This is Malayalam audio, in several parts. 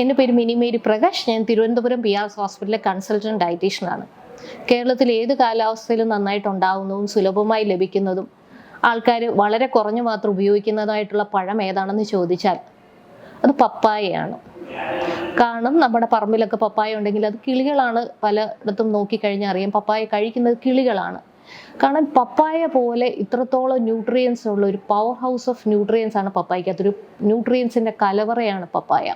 എന്റെ പേര് മിനിമേരി പ്രകാശ്. ഞാൻ തിരുവനന്തപുരം പി ആർ ഹോസ്പിറ്റലിലെ കൺസൾട്ടന്റ് ഡയറ്റീഷ്യനാണ് കേരളത്തിൽ ഏത് കാലാവസ്ഥയിലും നന്നായിട്ട് ഉണ്ടാവുന്നതും സുലഭമായി ലഭിക്കുന്നതും ആൾക്കാർ വളരെ കുറഞ്ഞു മാത്രം ഉപയോഗിക്കുന്നതായിട്ടുള്ള പഴം ഏതാണെന്ന് ചോദിച്ചാൽ അത് പപ്പായയാണ്. കാരണം നമ്മുടെ പറമ്പിലൊക്കെ പപ്പായ ഉണ്ടെങ്കിൽ അത് കിളികളാണ് പലയിടത്തും നോക്കിക്കഴിഞ്ഞാൽ അറിയാം. പപ്പായ കഴിക്കുന്നത് കിളികളാണ്. കാരണം പപ്പായ പോലെ ഇത്രത്തോളം ന്യൂട്രിയൻസ് ഉള്ള ഒരു പവർ ഹൗസ് ഓഫ് ന്യൂട്രിയൻസ് ആണ് പപ്പായക്കകത്തൊരു ന്യൂട്രിയൻസിന്റെ കലവറയാണ് പപ്പായ.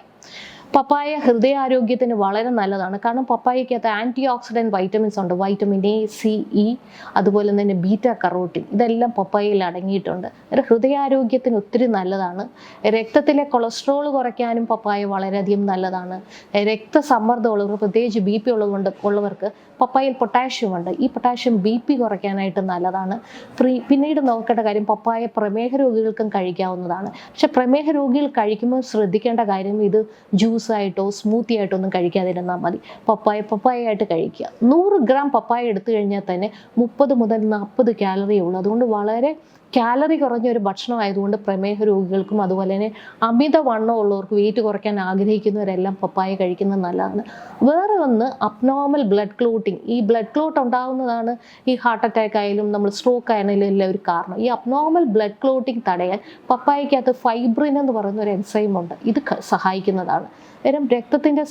പപ്പായ ഹൃദയാരോഗ്യത്തിന് വളരെ നല്ലതാണ്. കാരണം പപ്പായക്കകത്ത് ആന്റി ഓക്സിഡന്റ് വൈറ്റമിൻസ് ഉണ്ട്. വൈറ്റമിൻ എ സി ഇ അതുപോലെ തന്നെ ബീറ്റ കറോട്ടിൻ ഇതെല്ലാം പപ്പായയിൽ അടങ്ങിയിട്ടുണ്ട്. ഹൃദയാരോഗ്യത്തിന് ഒത്തിരി നല്ലതാണ്. രക്തത്തിലെ കൊളസ്ട്രോൾ കുറയ്ക്കാനും പപ്പായ വളരെയധികം നല്ലതാണ്. രക്തസമ്മർദ്ദമുള്ളവർ പ്രത്യേകിച്ച് ബി പി ഉള്ളതുകൊണ്ട് ഉള്ളവർക്ക് പപ്പായയിൽ പൊട്ടാഷ്യം ഉണ്ട്. ഈ പൊട്ടാഷ്യം ബി പി കുറയ്ക്കാനായിട്ട് നല്ലതാണ്. പ്രീ- പിന്നീട് നോക്കേണ്ട കാര്യം പപ്പായ പ്രമേഹ രോഗികൾക്കും കഴിക്കാവുന്നതാണ്. പക്ഷെ പ്രമേഹ രോഗികൾ കഴിക്കുമ്പോൾ ശ്രദ്ധിക്കേണ്ട കാര്യം ഇത് ജ്യൂസ് ആയിട്ടോ സ്മൂത്തി ആയിട്ടോ ഒന്നും കഴിക്കാതിരുന്നാൽ മതി. പപ്പായ പപ്പായ ആയിട്ട് കഴിക്കുക. നൂറ് ഗ്രാം പപ്പായ എടുത്തു കഴിഞ്ഞാൽ തന്നെ മുപ്പത് മുതൽ നാൽപ്പത് കാലറി ഉള്ളൂ. അതുകൊണ്ട് വളരെ കാലറി കുറഞ്ഞ ഒരു ഭക്ഷണം ആയതുകൊണ്ട് പ്രമേഹ രോഗികൾക്കും അതുപോലെ തന്നെ അമിത വണ്ണം ഉള്ളവർക്ക് വെയിറ്റ് കുറയ്ക്കാൻ ആഗ്രഹിക്കുന്നവരെല്ലാം പപ്പായ കഴിക്കുന്നത് നല്ലതാണ്. വേറെ ഒന്ന് അബ്നോർമൽ ബ്ലഡ് ക്ലോട്ടിങ് ഈ ബ്ലഡ് ക്ലോട്ട് ഉണ്ടാകുന്നതാണ് ഈ ഹാർട്ട് അറ്റാക്ക് ആയാലും നമ്മൾ സ്ട്രോക്ക് ആയാലും എല്ലാം ഒരു കാരണം. ഈ അബ്നോർമൽ ബ്ലഡ് ക്ലോട്ടിങ് തടയാൻ പപ്പായക്കകത്ത് ഫൈബ്രിൻ എന്ന് പറയുന്ന ഒരു എൻസൈം ഉണ്ട്. ഇത് സഹായിക്കുന്നതാണ്. നേരം രക്തത്തിന്റെ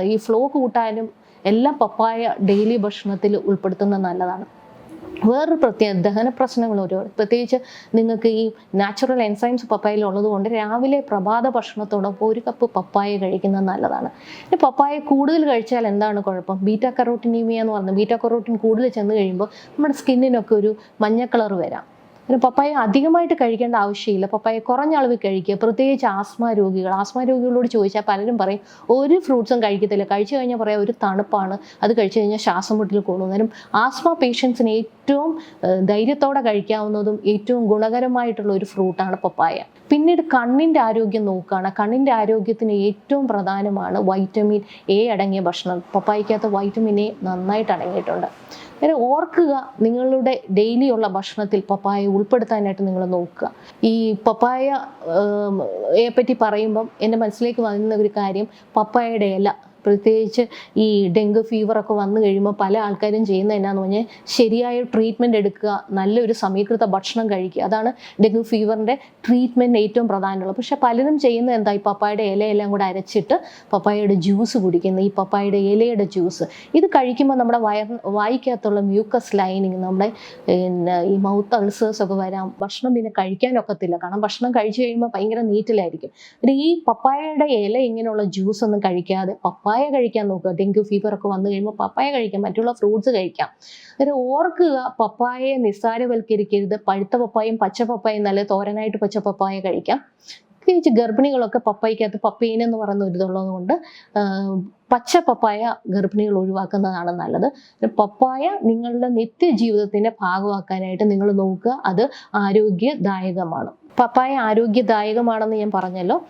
ഈ ഫ്ലോ കൂട്ടാനും എല്ലാം പപ്പായ ഡെയിലി ഭക്ഷണത്തിൽ ഉൾപ്പെടുത്തുന്നത് നല്ലതാണ്. വേറൊരു പ്രത്യേക ദഹന പ്രശ്നങ്ങൾ ഒരുപാട് പ്രത്യേകിച്ച് നിങ്ങൾക്ക് ഈ നാച്ചുറൽ എൻസൈംസ് പപ്പായയിൽ ഉള്ളതുകൊണ്ട് രാവിലെ പ്രഭാത ഭക്ഷണത്തോടൊപ്പം ഒരു കപ്പ് പപ്പായ കഴിക്കുന്നത് നല്ലതാണ്. പിന്നെ പപ്പായ കൂടുതൽ കഴിച്ചാൽ എന്താണ് കുഴപ്പം? ബീറ്റാ കറോട്ടിനീമിയ എന്ന് പറയുന്നത് ബീറ്റാ കറോട്ടിൻ കൂടുതൽ ചെന്ന് കഴിയുമ്പോൾ നമ്മുടെ സ്കിന്നിനൊക്കെ ഒരു മഞ്ഞ കളർ വരാം. പിന്നെ പപ്പായ അധികമായിട്ട് കഴിക്കേണ്ട ആവശ്യമില്ല. പപ്പായ കുറഞ്ഞ അളവ് കഴിക്കുക. പ്രത്യേകിച്ച് ആസ്മ രോഗികൾ. ആസ്മ രോഗികളോട് ചോദിച്ചാൽ പലരും പറയും ഒരു ഫ്രൂട്ട്സും കഴിക്കത്തില്ല. കഴിച്ചു കഴിഞ്ഞാൽ പറയാം ഒരു തണുപ്പാണ്. അത് കഴിച്ചു കഴിഞ്ഞാൽ ശ്വാസം മുട്ടിൽ കൂടും. നേരം ആസ്മ പേഷ്യൻസിന് ഏറ്റവും ധൈര്യത്തോടെ കഴിക്കാവുന്നതും ഏറ്റവും ഗുണകരമായിട്ടുള്ള ഒരു ഫ്രൂട്ടാണ് പപ്പായ. പിന്നീട് കണ്ണിന്റെ ആരോഗ്യം നോക്കുകയാണ്. കണ്ണിന്റെ ആരോഗ്യത്തിന് ഏറ്റവും പ്രധാനമാണ് വൈറ്റമിൻ എ അടങ്ങിയ ഭക്ഷണം. പപ്പായക്കകത്ത് വൈറ്റമിൻ എ നന്നായിട്ട് അടങ്ങിയിട്ടുണ്ട്. അങ്ങനെ ഓർക്കുക നിങ്ങളുടെ ഡെയിലി ഉള്ള ഭക്ഷണത്തിൽ പപ്പായ ഉൾപ്പെടുത്താനായിട്ട് നിങ്ങൾ നോക്കുക. ഈ പപ്പായ പറ്റി പറയുമ്പം എന്റെ മനസ്സിലേക്ക് വന്ന ഒരു കാര്യം പപ്പായയുടെ ഇല. പ്രത്യേകിച്ച് ഈ ഡെങ്കു ഫീവറൊക്കെ വന്നു കഴിയുമ്പോൾ പല ആൾക്കാരും ചെയ്യുന്ന എന്നാന്ന് പറഞ്ഞാൽ ശരിയായ ട്രീറ്റ്മെന്റ് എടുക്കുക നല്ലൊരു സമീകൃത ഭക്ഷണം കഴിക്കുക. അതാണ് ഡെങ്കു ഫീവറിന്റെ ട്രീറ്റ്മെന്റ് ഏറ്റവും പ്രധാനമുള്ളത്. പക്ഷേ പലരും ചെയ്യുന്നത് എന്താ? ഈ പപ്പായയുടെ ഇലയെല്ലാം കൂടെ അരച്ചിട്ട് പപ്പായയുടെ ജ്യൂസ് കുടിക്കുന്നത് ഈ പപ്പായയുടെ ഇലയുടെ ജ്യൂസ് ഇത് കഴിക്കുമ്പോൾ നമ്മുടെ വയർ വായിക്കകത്തുള്ള മ്യൂക്കസ് ലൈനിങ് നമ്മുടെ ഈ മൗത്ത് അൾസേഴ്സ് ഒക്കെ വരാം. ഭക്ഷണം പിന്നെ കഴിക്കാനൊക്കത്തില്ല കാരണം ഭക്ഷണം കഴിച്ചു കഴിയുമ്പോൾ ഭയങ്കര നീറ്റിലായിരിക്കും. പിന്നെ ഈ പപ്പായയുടെ ഇല ഇങ്ങനെയുള്ള ജ്യൂസ് ഒന്നും കഴിക്കാതെ പപ്പായ കഴിക്കാൻ നോക്കുക. ഡെങ്കു ഫീവർ ഒക്കെ വന്നു കഴിയുമ്പോൾ പപ്പായ കഴിക്കാം. മറ്റുള്ള ഫ്രൂട്ട്സ് കഴിക്കാം. അന്നേരം ഓർക്കുക പപ്പായയെ നിസ്സാരവൽക്കരിക്കരുത്. പഴുത്ത പപ്പായയും പച്ച പപ്പായയും നല്ല തോരനായിട്ട് പച്ച പപ്പായ കഴിക്കാം. പ്രത്യേകിച്ച് ഗർഭിണികളൊക്കെ പപ്പായക്കകത്ത് പപ്പീൻ എന്ന് പറയുന്ന ഒരു ഇതുള്ളത് കൊണ്ട് പച്ച പപ്പായ ഗർഭിണികൾ ഒഴിവാക്കുന്നതാണ് നല്ലത്. പപ്പായ നിങ്ങളുടെ നിത്യജീവിതത്തിന്റെ ഭാഗമാക്കാനായിട്ട് നിങ്ങൾ നോക്കുക. അത് ആരോഗ്യദായകമാണ്. പപ്പായ ആരോഗ്യദായകമാണെന്ന് ഞാൻ പറഞ്ഞല്ലോ.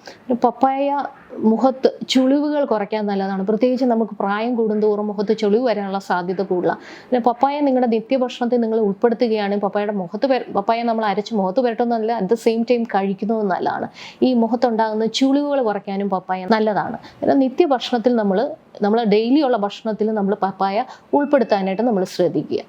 പപ്പായ മുഖത്ത് ചുളിവുകൾ കുറയ്ക്കാൻ നല്ലതാണ്. പ്രത്യേകിച്ച് നമുക്ക് പ്രായം കൂടുന്തോറും മുഖത്ത് ചുളിവ് വരാനുള്ള സാധ്യത കൂടുതലാണ്. പിന്നെ പപ്പായ നിങ്ങളുടെ നിത്യഭക്ഷണത്തിൽ നിങ്ങൾ ഉൾപ്പെടുത്തുകയാണ് പപ്പായയുടെ മുഖത്ത് പപ്പായ നമ്മൾ അരച്ച് മുഖത്ത് പുരട്ടുന്നതല്ല അറ്റ് ദ സെയിം ടൈം കഴിക്കുന്നതും നല്ലതാണ്. ഈ മുഖത്തുണ്ടാകുന്ന ചുളിവുകൾ കുറയ്ക്കാനും പപ്പായ നല്ലതാണ്. നിത്യഭക്ഷണത്തിൽ നമ്മൾ നമ്മൾ ഡെയിലി ഉള്ള ഭക്ഷണത്തിൽ നമ്മൾ പപ്പായ ഉൾപ്പെടുത്താനായിട്ട് നമ്മൾ ശ്രദ്ധിക്കുക.